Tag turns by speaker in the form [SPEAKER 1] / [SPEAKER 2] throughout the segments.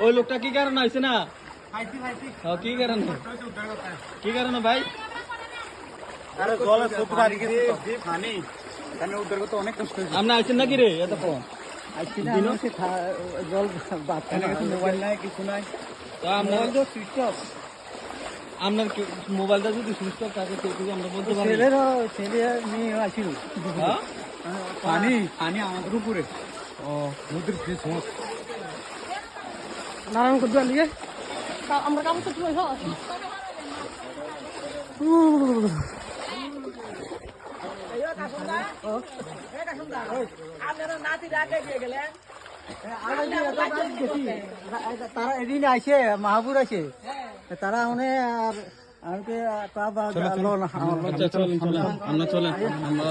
[SPEAKER 1] ওই লোকটা কি কারণে আইছে না? কি কারণে? কি কারণে ভাই? আপনি আইছেন নাকি রে? এতক্ষণ
[SPEAKER 2] জল মোবাইল নাই কিছু নাই।
[SPEAKER 1] তো আপনার আপনার মোবাইলটা যদি সুইচ অফ থাকে কিছু আমরা বলতে পারি
[SPEAKER 2] ছেলে মেয়ে আসিল। পানি পানি আমাদের উপরে।
[SPEAKER 1] ও
[SPEAKER 2] নদীর
[SPEAKER 3] নারায়ণ করতে লিগে আমরা পরে
[SPEAKER 2] তারা এদিন আসে মাহাপুর আছে তারা মানে আর
[SPEAKER 1] আমরা চলেন আমরা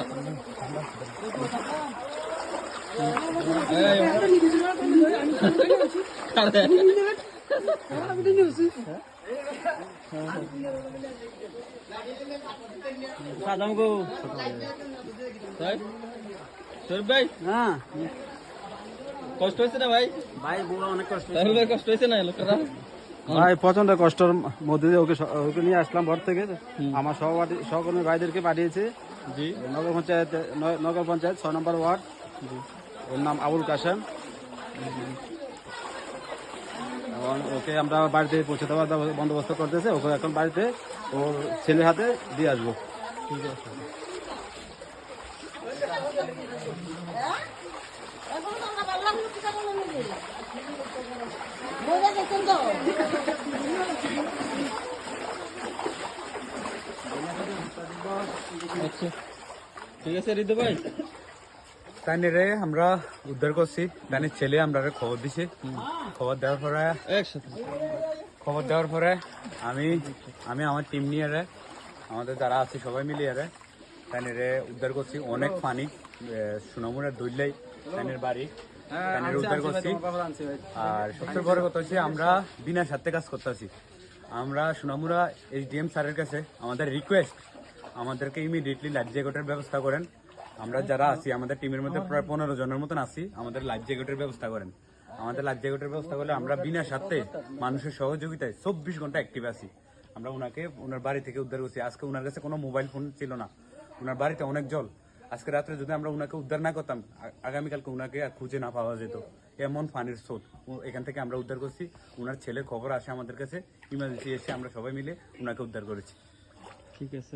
[SPEAKER 1] সাদাম গো তাই ভাই
[SPEAKER 2] হ্যাঁ
[SPEAKER 1] কষ্ট হয়েছে না ভাই
[SPEAKER 2] ভাই বুড়ো অনেক কষ্ট
[SPEAKER 1] ভাই কষ্ট হয়েছে না লোকেরা
[SPEAKER 4] ভাই প্রচণ্ড কষ্টের মধ্যে দিয়ে ওকে ওকে নিয়ে আসলাম ঘর থেকে। আমার সহপাঠী সহকর্মী ভাইদেরকে পাঠিয়েছে।
[SPEAKER 1] জি।
[SPEAKER 4] নগর পঞ্চায়েত নগর পঞ্চায়েত ছয় নম্বর ওয়ার্ড। ওর নাম আবুল কাসেম এবং ওকে আমরা বাড়িতে পৌঁছে দেওয়ার বন্দোবস্ত করতেছে। ওকে এখন বাড়িতে ওর ছেলের হাতে দিয়ে আসব।
[SPEAKER 3] ঠিক তো
[SPEAKER 1] আচ্ছা। ঠিক আছে রিদু ভাই?
[SPEAKER 2] তাই রে আমরা উদ্ধার করছি। তাই ছেলে আমরা খবর দিছি। খবর দেওয়ার পরে খবর দেওয়ার পরে আমি আমি আমার টিম নিয়ে রে আমাদের যারা আছে সবাই মিলিয়ে রে তাই রে উদ্ধার করছি। অনেক পানি সুনামুরের দৈলাই তাইনের বাড়ি। তাইনের উদ্ধার করছি। আর সবচেয়ে বড় কথা হচ্ছে আমরা বিনা স্বার্থে কাজ করতেছি। আমরা সুনামুরা এইচডিএম স্যারের কাছে আমাদের রিকোয়েস্ট আমাদেরকে ইমিডিয়েটলি লাইফ জ্যাকেটের ব্যবস্থা করেন। আমরা যারা আছি, আমাদের টিমের মধ্যে প্রায় পনেরো জনের মতন আছি। আমাদের লাইফ জ্যাকেটের ব্যবস্থা করেন। আমাদের লাইফ জ্যাকেটের ব্যবস্থা করলে আমরা বিনা স্বার্থে মানুষের সহযোগিতায় চব্বিশ ঘণ্টা অ্যাক্টিভ আছি। আমরা ওনাকে ওনার বাড়ি থেকে উদ্ধার করছি। আজকে ওনার কাছে কোনো মোবাইল ফোন ছিল না। ওনার বাড়িতে অনেক জল। আজকে রাত্রে যদি আমরা ওনাকে উদ্ধার না করতাম আগামীকালকে ওনাকে আর খুঁজে না পাওয়া যেত। এমন পানির স্রোত। এখান থেকে আমরা উদ্ধার করছি। ওনার ছেলের খবর আসে আমাদের কাছে। ইমার্জেন্সি এসে আমরা সবাই মিলে ওনাকে উদ্ধার করেছি।
[SPEAKER 1] ঠিক আছে।